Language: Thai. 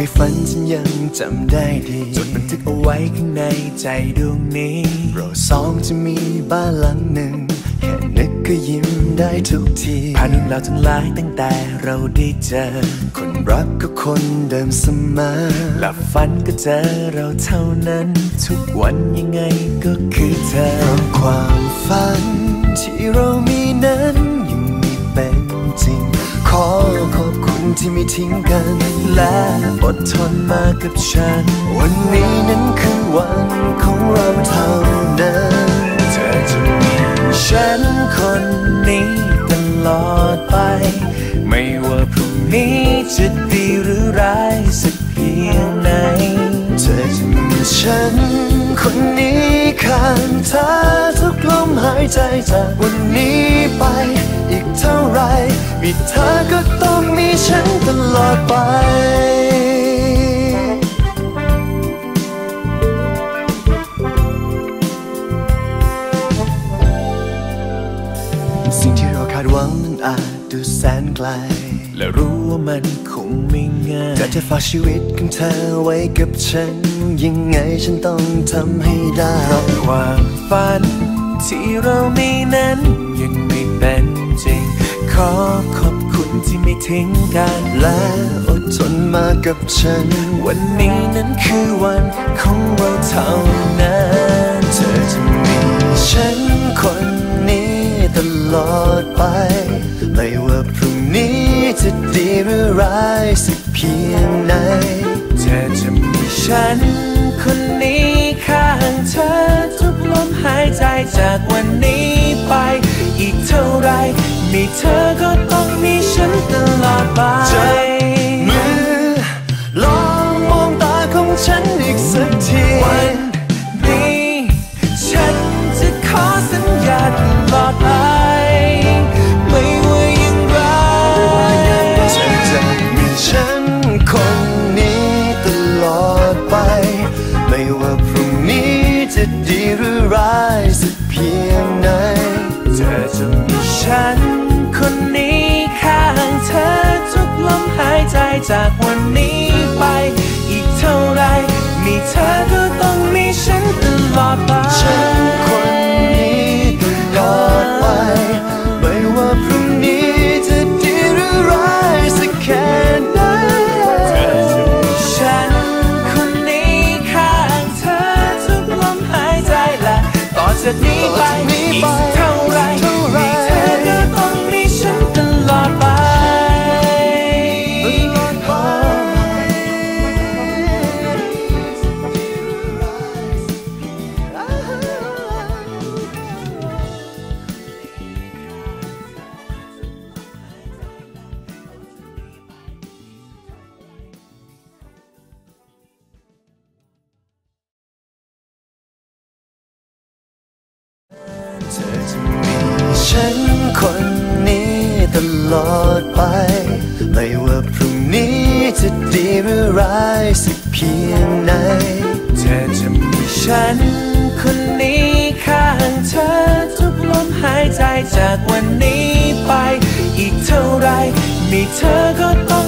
คยฝันฉันยังจำได้ดีจดบันทึกเอาไว้ข้างในใจดวงนี้เราสองจะมีบ้านหลังหนึ่ง แค่นึกก็ยิ้มได้ทุกทีผ่านเรื่องราวทั้งหลายตั้งแต่เราได้เจอ คนรักก็คนเดิมเสมอหลับฝันก็เจอเราเท่านั้น ทุกวันยังไงก็คือเธอเพราะความ ทิ้งกัน และอดทนมากับฉัน วันนี้นั้นคือวันของเราเท่านั้นเธอจะมีฉันคนนี้ตลอดไป ไม่ว่าพรุ่งนี้จะดีหรือร้ายสักเพียงไหนเธอจะมีฉันคนนี้ข้างเธอทุกลมหายใจจากวันนี้ไป อีกเท่าไรมีเธอก็ต้อง ฉันตลอดไปสิ่งที่เราคาดหวังนั้นอาจดูแสนไกล และรู้ว่ามันคงไม่ง่ายแต่จะฝากชีวิตของเธอไว้กับฉัน ยังไงฉันต้องทำให้ได้เพราะความฝัน ที่เรามีนั้นยังไม่เป็นจริง ขอขอบคุณ ที่ไม่ทิ้งกันและอดทนมากับฉัน วันนี้นั้นคือวันของเราเท่านั้นเธอจะมีฉันคนนี้ตลอดไป ไม่ว่าพรุ่งนี้จะดีหรือร้ายสักเพียงไหนเธอจะมีฉันคนนี้ข้างเธอทุกลมหายใจจากวันนี้ ไร มีเธอก็ต้องมีฉันตลอดไปมือลองมองตาของฉันอีกสักทีวันนี้ฉันจะขอสัญญาตลอดไปไม่ว่าอย่างไรเธอจะมีฉันคนนี้ตลอดไป ไม่ว่าพรุ่งนี้จะดีหรือร้ายสักเพียงไหนเธอจะมี ฉัน คนนี้ข้างเธอทุกลมหายใจจากวันนี้ไป อีกเท่าไร มีเธอก็ต้องมีฉันตลอดไปฉันคนนี้ตลอดไปไม่ว่าพรุ่งนี้จะดีหรือร้ายสักแค่ไหนเธอจะมีฉันคนนี้ข้างเธอทุกลมหายใจและต่อจากนี้ เธอจะมีฉันคนนี้ตลอดไป ไม่ว่าพรุ่งนี้จะดีหรือร้ายสักเพียงไหนเธอจะมีฉันคนนี้ข้างเธอทุกลมหายใจจากวันนี้ไป อีกเท่าไร มีเธอก็ต้อง